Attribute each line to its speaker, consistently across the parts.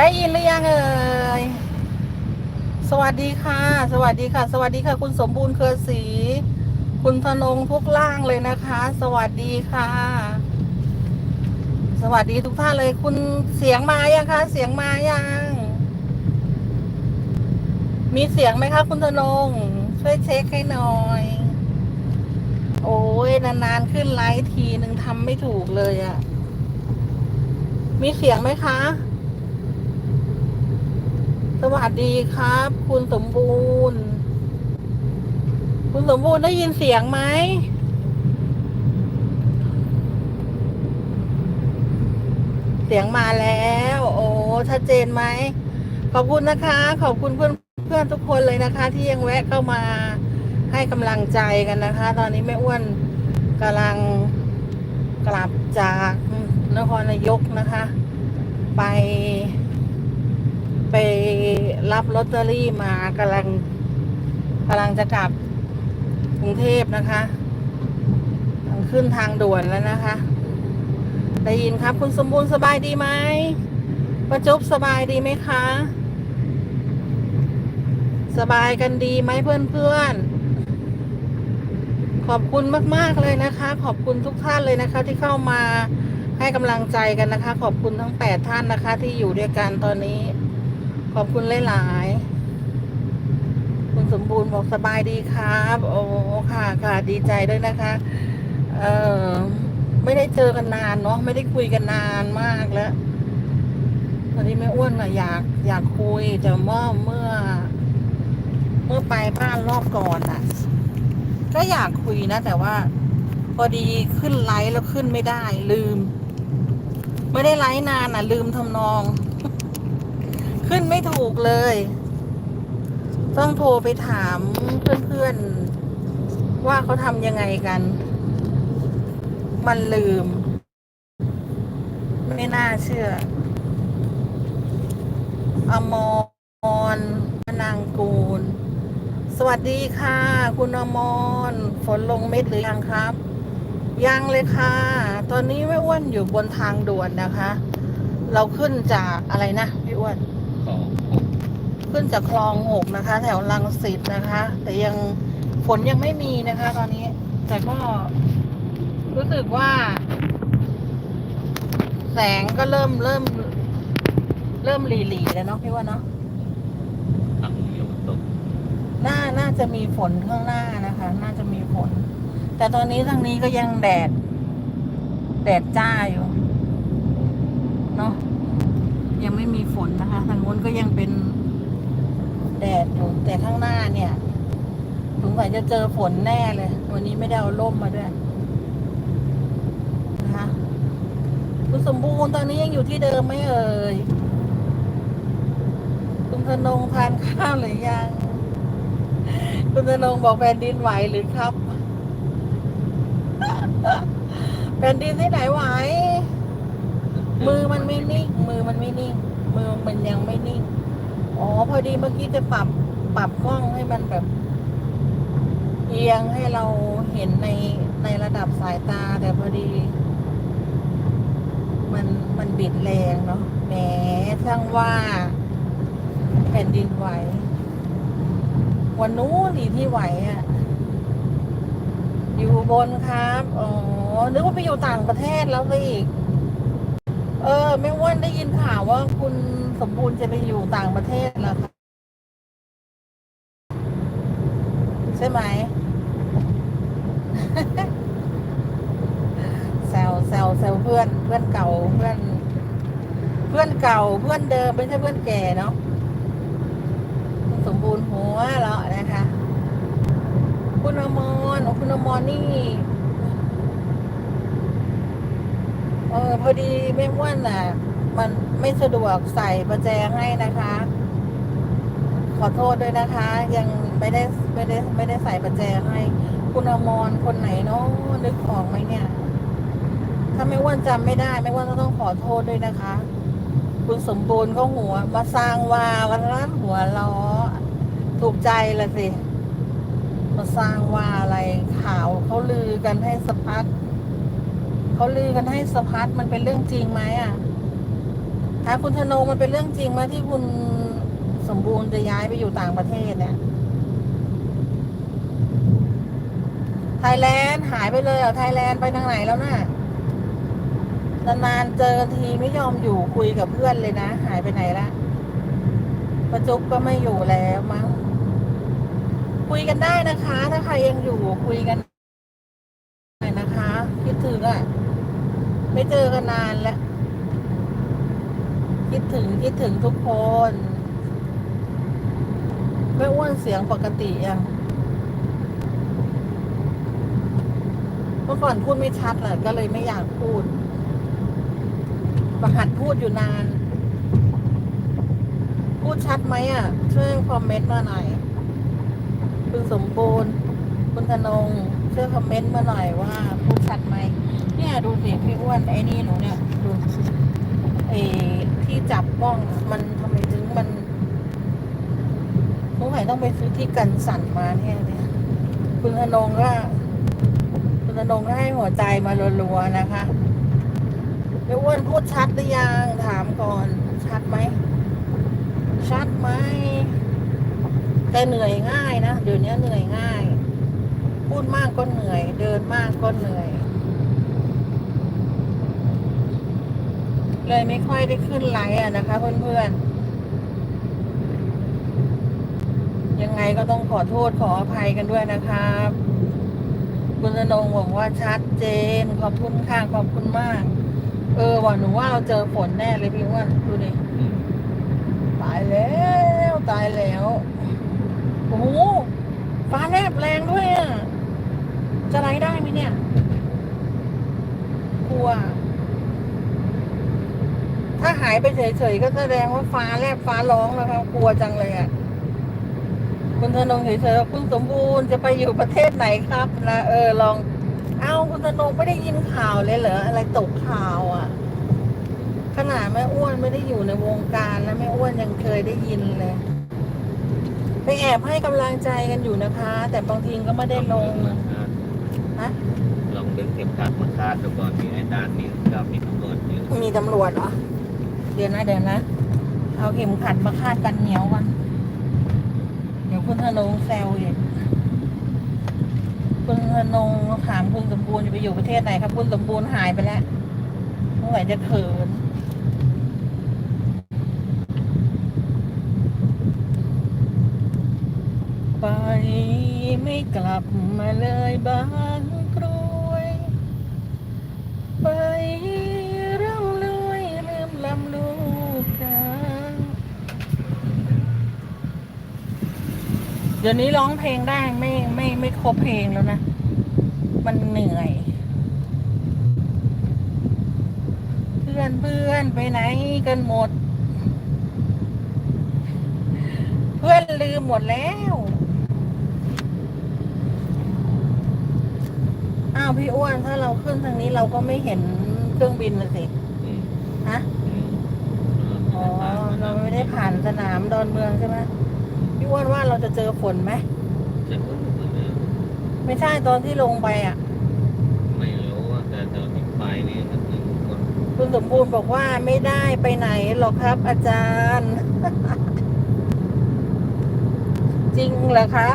Speaker 1: ได้ยินหรือยังเอ่ย สวัสดีค่ะ สวัสดีค่ะ สวัสดีค่ะ คุณสมบูรณ์เครือศรีคุณธนงทุกล่างเลยนะคะ สวัสดีค่ะ สวัสดีทุกท่านเลย คุณเสียงมายังคะ เสียงมายัง มีเสียงไหมคะ คุณธนง ช่วยเช็คให้หน่อย โอ้ยนานๆขึ้นไลฟ์ทีหนึ่งทำไม่ถูกเลยอะมีเสียงไหมคะ สวัสดีครับ คุณสมบูรณ์ คุณสมบูรณ์ได้ยินเสียงไหมเสียงมาแล้ว โอ้ชัดเจนไหม ขอบคุณนะคะ ขอบคุณเพื่อนเพื่อนทุกคนเลยนะคะ ที่ยังแวะเข้ามาให้กำลังใจกันนะคะ ตอนนี้แม่อ้วนกำลังกลับจากนครนายกนะคะ ไป ไปรับลอตเตอรี่มากำลังกำลังจะกลับกรุงเทพนะคะกำลังขึ้นทางด่วนแล้วนะคะ ได้ยินครับ คุณสมบูรณ์สบายดีไหมประจุบสบายดีไหมคะ สบายกันดีไหมเพื่อนๆ ขอบคุณมากๆเลยนะคะ ขอบคุณทุกท่านเลยนะคะ ที่เข้ามาให้กำลังใจกันนะคะ ขอบคุณทั้งแปดท่านนะคะ ที่อยู่ด้วยกันตอนนี้ ขอบคุณหลายๆ คุณสมบูรณ์บอกสบายดีครับ โอ้ค่ะค่ะดีใจด้วยนะคะ เออไม่ได้เจอกันนานเนาะไม่ได้คุยกันนานมากแล้วตอนนี้แม่อ้วนอะอยากอยากคุยแต่เมื่อเมื่อ เมื่อไปบ้านรอบก่อนอะก็อยากคุยนะ แต่ว่า พอดีขึ้นไลฟ์แล้วขึ้นไม่ได้ ลืม ไม่ได้ไลฟ์นานอะลืมทำนอง ขึ้นไม่ถูกเลย ต้องโทรไปถามเพื่อนๆ ว่าเขาทำยังไงกัน มันลืม ไม่น่าเชื่อ อมรนางกูล สวัสดีค่ะ คุณอมรฝนลงเม็ดหรือยังครับยังเลยค่ะ ตอนนี้แม่อ้วนอยู่บนทางด่วนนะคะ เราขึ้นจากอะไรนะพี่อ้วน
Speaker 2: อง
Speaker 1: ขึ้นจากคลองหกนะคะ แถวลังสิตนะคะ แต่ยังฝนยังไม่มีนะคะ ตอนนี้ แต่ก็รู้สึกว่า แสงก็เริ่มเริ่ม เริ่มหลีๆแล้วเนาะพี่ว่าเนาะ
Speaker 2: ถังเดียวตก
Speaker 1: น่าน่าจะมีฝนข้างหน้านะคะ น่าจะมีฝน แต่ตอนนี้ทางนี้ก็ยังแดด แดดจ้าอยู่เนาะยังไม่มี ฝนนะคะ ทางโน้นก็ยังเป็นแดดอยู่แต่ข้างหน้าเนี่ยสงสัยจะเจอฝนแน่เลย วันนี้ไม่ได้เอาร่มมาด้วยนะคะคุณสมบูรณ์ตอนนี้ยังอยู่ที่เดิมไหมเอ่ยคุณธนงทานข้าวหรือยัง คุณธนงบอกแผ่นดินไหวหรือครับแผ่นดินที่ไหนไหวมือมันไม่นิ่ง มือมันไม่นิ่ง มือมันยังไม่นิ่ง อ๋อ พอดีเมื่อกี้จะปรับปรับกล้องให้มันแบบ เอียงให้เราเห็นในในระดับสายตา แต่พอดี มันมันบิดแรงเนาะแหมช่างว่า แผ่นดินไหว วันนู้นนี่ที่ไหวอะ่ะ อยู่บนครับ อ๋อ นึกว่าไปอยู่ต่างประเทศแล้วสิ เออ ไม่อ้วนได้ยินข่าวว่าคุณสมบูรณ์จะไปอยู่ต่างประเทศแล้วครับใช่ไหมแซวแซวแซวเพื่อนเพื่อนเก่าเพื่อน เพื่อนเก่าเพื่อนเดิมไม่ใช่เพื่อนแก่เนาะคุณสมบูรณ์หัวเราะนะคะ คุณอมรอ๋อคุณอมรนี่ เออพอดีแม่ม้วนน่ะ มันไม่สะดวกใส่ประแจให้นะคะ ขอโทษด้วยนะคะ ยังไม่ได้ไม่ได้ไม่ได้ใส่ประแจให้ คุณอมรคนไหนเนาะนึกออกไหมเนี่ย ถ้าไม่อ้วนจำไม่ได้ไม่อ้วนก็ต้องขอโทษด้วยนะคะ คุณสมบูรณ์ก็หัว มาสร้างวาวันนั้นหัวล้อ ถูกใจละสิ มาสร้างว่าอะไรข่าวเขาลือกันให้สะพัด เขาลือกันให้สะพัดมันเป็นเรื่องจริงไหมอะถาคุณธนงมันเป็นเรื่องจริงไหมที่คุณสมบูรณ์จะย้ายไปอยู่ต่างประเทศเนี่ยไทยแลนด์หายไปเลยเหรอไทยแลนด์ไปทางไหนแล้วน่ะนานๆเจอกันทีไม่ยอมอยู่คุยกับเพื่อนเลยนะ หายไปไหนละประจุกก็ไม่อยู่แล้วมั้งคุยกันได้นะคะ ถ้าใครยังอยู่คุยกันหน่อยนะคะ คิดถึงอะ ไม่เจอกันนานแล้ว คิดถึงคิดถึงทุกคนไม่อ้วนเสียงปกติยังเมื่อก่อนพูดไม่ชัดแหละก็เลยไม่อยากพูด ประหัดพูดอยู่นาน พูดชัดไหมอะ ช่วยคอมเมนต์มาหน่อยคุณสมบูรณ์ คุณธนงช่วยคอมเมนต์มาหน่อยว่าพูดชัดไหม เนี่ยดูสิพี่อ้วนไอ้นี่หนูเนี่ยดูไอ้ที่จับกล้องมันทำไมถึงมันสงสัยต้องไปซื้อที่กันสั่นมาเนี่ยเนี่ยคุณธนงก็คุณธนงก็ให้หัวใจมารัวๆนะคะพี่อ้วนพูดชัดหรือยังถามก่อน ชัดไหมชัดไหมแต่เหนื่อยง่ายนะเดี๋ยวนี้เหนื่อยง่าย พูดมากก็เหนื่อย เดินมากก็เหนื่อย เลยไม่ค่อยได้ขึ้นไลฟ์อะนะคะ เพื่อนๆ ยังไงก็ต้องขอโทษขออภัยกันด้วยนะครับ คุณธนงบอกว่าชัดเจน ขอบคุณค่ะขอบคุณมาก เออว่าหนูว่าเราเจอฝนแน่เลยพี่อ้วนดูดิ
Speaker 2: อืม
Speaker 1: ตายแล้วตายแล้วโอ้โหฟ้าแลบแรงด้วยอะจะไรได้ไหมเนี่ยกลัว ถ้าหายไปเฉยๆก็แสดงว่าฟ้าแลบฟ้าร้องแล้วครับกลัวจังเลยอะคุณธนงเฉยๆว่าคุณสมบูรณ์จะไปอยู่ประเทศไหนครับนะเออลอง เอ้าคุณธนงไม่ได้ยินข่าวเลยเหรออะไรตกข่าวอะ ขนาดแม่อ้วนไม่ได้อยู่ในวงการแล้วแม่อ้วนยังเคยได้ยินเลยไปแอบให้กำลังใจกันอยู่นะคะ แต่บางทีก็ไม่ได้ลงฮะ
Speaker 2: ลองดึงเข็มขัดมาคาดดูก่อนมีไอ้ด่านนี้กับมีตำรวจอยู่
Speaker 1: มีตำรวจเหรอ เดี๋ยวนะเดี๋ยวนะ เอาเข็มขัดมาคาดกันเหนียวกันเดี๋ยวคุณธนงแซวอีกคุณธนงถามคุณสมบูรณ์จะไปอยู่ประเทศไหนครับ คุณสมบูรณ์หายไปแล้วเมื่อไหร่จะเขินไปไม่กลับมาเลยบ้าง ดี๋ยวนี้ร้องเพลงได้ไม่ไม่ไม่ครบเพลงแล้วนะ มันเหนื่อย เพื่อนเพื่อนไปไหนกันหมด เพื่อนลืมหมดแล้วอ้าวพี่อ้วนถ้าเราขึ้นทางนี้เราก็ไม่เห็นเครื่องบินนะสิ
Speaker 2: อืม
Speaker 1: ฮะ
Speaker 2: อืม
Speaker 1: อ๋อเราไม่ได้ผ่านสนามดอนเมืองใช่ไหมพี่ อ้วนว่าเราจะเจอฝนไหม
Speaker 2: จะพูดเหมือนเดิม
Speaker 1: ไม่ใช่ตอนที่ลงไปอะ
Speaker 2: ไม่รู้ว่าแต่ตอนที่ไปนี่ก็คือคน
Speaker 1: คุณสมบูรณ์บอกว่าไม่ได้ไปไหนหรอกครับ อาจารย์ จริงเหรอคะ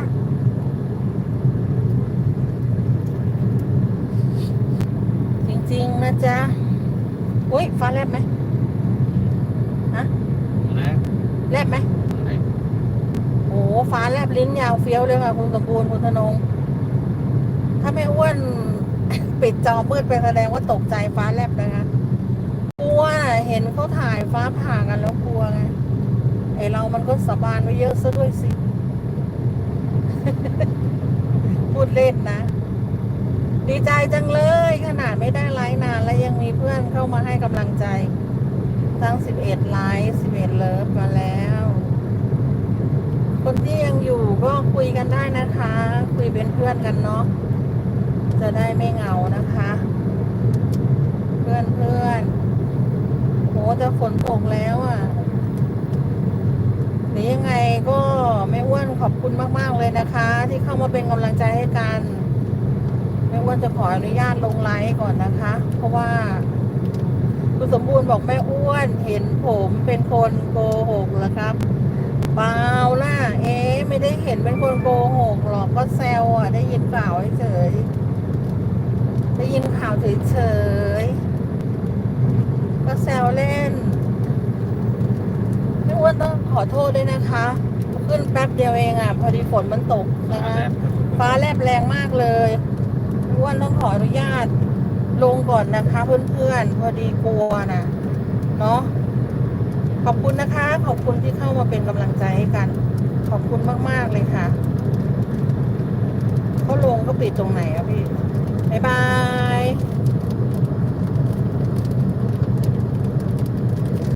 Speaker 1: จริง ๆ นะจ๊ะ อุ้ยฟ้าแลบไหม
Speaker 2: แรก
Speaker 1: แลบไหม
Speaker 2: ไหน
Speaker 1: โอ้ ฟ้าแลบลิ้นยาวเฟี้ยวเลยค่ะคุณสมบูรณ์คุณธนง ถ้าไม่อ้วนปิดจอมืดไปแสดงว่าตกใจฟ้าแลบนะคะกลัวเห็นเขาถ่ายฟ้าผ่ากันแล้วกลัวไงไอเรามันก็สบานไว้เยอะซะด้วยสิ พูดเล่นนะ ดีใจจังเลย ขนาดไม่ได้ไลฟ์นาน แล้วยังมีเพื่อนเข้ามาให้กำลังใจทั้ง11ไลฟ์11เลิฟมาแล้ว คนที่ยังอยู่ก็คุยกันได้นะคะ คุยเป็นเพื่อนกันเนาะจะได้ไม่เหงานะคะ เพื่อนเพื่อนโหจะฝนตกแล้วอะ่ะหรือยังไงก็ไม่อ้วนขอบคุณมาก ๆ เลยนะคะ ที่เข้ามาเป็นกำลังใจให้กัน ไม่อ้วนจะขออนุญาตลงไลฟ์ก่อนนะคะ เพราะว่าคุณสมบูรณ์บอกแม่อ้วนเห็นผมเป็นคนโกหกเหรอครับ เปล่าล่ะ เอ๊ะไม่ได้เห็นเป็นคนโกหกหรอกก็แซวอะ ได้ยินข่าวเฉยๆได้ยินข่าวเฉยๆก็แซวเล่นพี่อ้วนต้องขอโทษด้วยนะคะ ขึ้นแป๊บเดียวเองอะ พอดีฝนมันตกนะคะฟ้าแลบแรงมากเลยพี่อ้วนต้องขออนุญาตลงก่อนนะคะ เพื่อนๆ พอดีกลัวนะเนาะ ขอบคุณนะคะ ขอบคุณที่เข้ามาเป็นกำลังใจให้กัน ขอบคุณมาก ๆ เลยค่ะเขาลงก็ปิดตรงไหนอะพี่ บ๊ายบาย